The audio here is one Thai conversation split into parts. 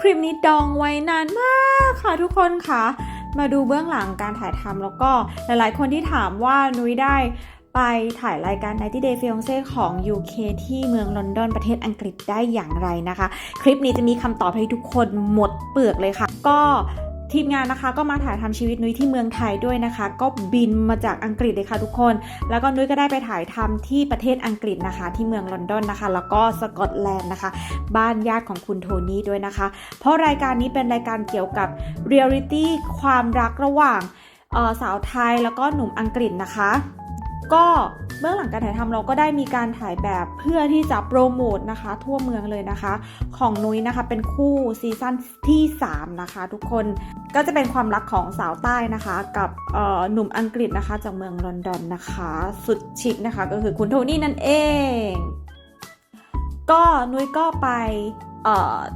คลิปนี้ดองไว้นานมากค่ะทุกคนค่ะ มาดูเบื้องหลังการถ่ายทำแล้วก็หลายๆ คนที่ถามว่านุ้ยได้ไปถ่ายรายการ 90 Day Fiancé ของ UK ที่เมืองลอนดอนประเทศอังกฤษได้อย่างไรนะคะ คลิปนี้จะมีคำตอบให้ทุกคนหมดเปลือกเลยค่ะ ก็ ทีมงานนะคะก็มาถ่ายทำชีวิตนุ้ยที่เมืองไทยด้วยนะคะ ก็บินมาจากอังกฤษเลยค่ะทุกคน แล้วก็นุ้ยก็ได้ไปถ่ายทำที่ประเทศอังกฤษนะคะ ที่เมืองลอนดอนนะคะ แล้วก็สกอตแลนด์นะคะ บ้านญาติของคุณโทนี่ด้วยนะคะ เพราะรายการนี้เป็นรายการเกี่ยวกับเรียลิตี้ความรักระหว่างสาวไทยแล้วก็หนุ่มอังกฤษนะคะ ก็ เบื้องหลังการถ่ายทำเราก็ได้มีการถ่ายแบบเพื่อที่จะโปรโมทนะคะ ทั่วเมืองเลยนะคะ ของนุ้ยนะคะเป็นคู่ซีซั่นที่3นะคะทุกคนก็จะเป็นความรักของสาวใต้นะคะ กับหนุ่มอังกฤษนะคะ จากเมืองลอนดอนนะคะ สุดชิคนะคะ ก็คือคุณโทนี่นั่นเอง ก็นุ้ยก็ไป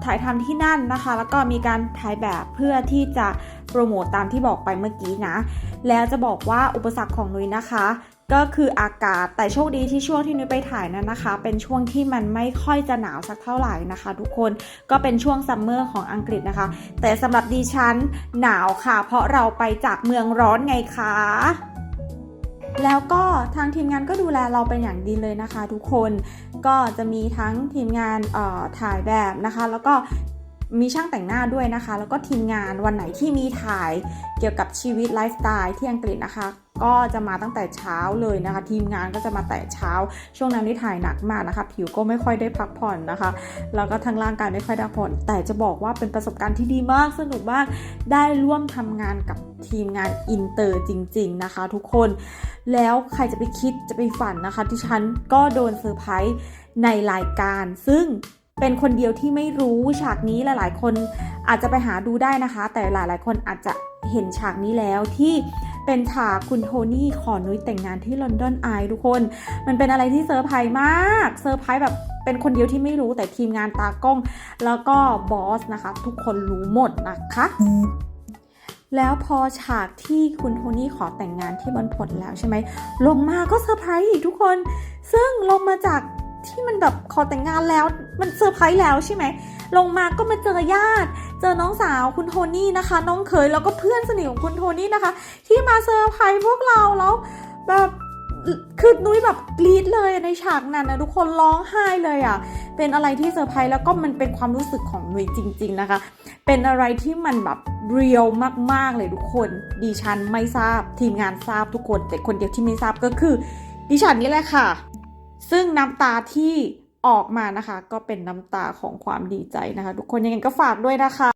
ถ่ายทำที่นั่นนะคะ แล้วก็มีการถ่ายแบบเพื่อที่จะโปรโมตตามที่บอกไปเมื่อกี้นะ แล้วจะบอกว่าอุปสรรคของนุ้ยนะคะ ก็คืออากาศแต่โชคดีที่ช่วงที่นุ้ยไปถ่ายนั้นนะคะ เป็นช่วงที่มันไม่ค่อยจะหนาวสักเท่าไหร่นะคะ ทุกคนก็เป็นช่วงซัมเมอร์ของอังกฤษนะคะ แต่สำหรับดิฉันหนาวค่ะ เพราะเราไปจากเมืองร้อนไงคะแล้วก็ทางทีมงานก็ดูแลเราเป็นอย่างดีเลยนะคะ ทุกคนก็จะมีทั้งทีมงานออถ่ายแบบนะคะ แล้วก็มีช่างแต่งหน้าด้วยนะคะ แล้วก็ทีมงานวันไหนที่มีถ่ายเกี่ยวกับชีวิตไลฟ์สไตล์ที่อังกฤษนะคะ ก็จะมาตั้งแต่เช้าเลยนะคะ ทีมงานก็จะมาแต่เช้า ช่วงนั้นที่ถ่ายหนักมากนะคะ ผิวก็ไม่ค่อยได้พักผ่อนนะคะ แล้วก็ทั้งร่างกายไม่ค่อยได้พักผ่อน แต่จะบอกว่าเป็นประสบการณ์ที่ดีมากสนุกมากได้ร่วมทำงานกับทีมงานอินเตอร์จริง ๆนะคะ ทุกคน แล้วใครจะไปคิดจะไปฝันนะคะที่ฉันก็โดนเซอร์ไพรส์ในรายการ ซึ่งเป็นคนเดียวที่ไม่รู้ฉากนี้หลาย ๆ คนอาจจะไปหาดูได้นะคะ แต่หลาย ๆ คนอาจจะเห็นฉากนี้แล้วที่ เป็นฉากคุณโทนี่ขอนุ้ยแต่งงานที่ลอนดอนไอทุกคน มันเป็นอะไรที่เซอร์ไพรส์มากเซอร์ไพรส์แบบเป็นคนเดียวที่ไม่รู้แต่ทีมงานตากล้อง แล้วก็บอสนะคะ ทุกคนรู้หมดนะคะแล้วพอฉากที่คุณโทนี่ขอแต่งงานที่บนผลแล้วใช่ไหม ลงมาก็เซอร์ไพรส์อีกทุกคน ซึ่งลงมาจากที่มันแบบขอแต่งงานแล้ว มันเซอร์ไพรส์แล้วใช่ไหม ลงมาก็มาเจอญาติ เจอน้องสาวคุณโทนี่นะคะ น้องเขยแล้วก็เพื่อนสนิทของคุณโทนี่นะคะ ที่มาเซอร์ไพรส์พวกเราแล้วแบบคือนุ้ยแบบกรี๊ดเลยในฉากนั้นนะทุกคนร้องไห้เลยอะ เป็นอะไรที่เซอร์ไพรส์แล้วก็มันเป็นความรู้สึกของนุ้ยจริง ๆนะคะ เป็นอะไรที่มันแบบเรียลมากๆเลยทุกคนดิฉันไม่ทราบทีมงานทราบทุกคน แต่คนเดียวที่ไม่ทราบก็คือดิฉันนี่แหละค่ะ ซึ่งน้ำตาที่ออกมานะคะ ก็เป็นน้ำตาของความดีใจนะคะ ทุกคนยังไงก็ฝากด้วยนะคะ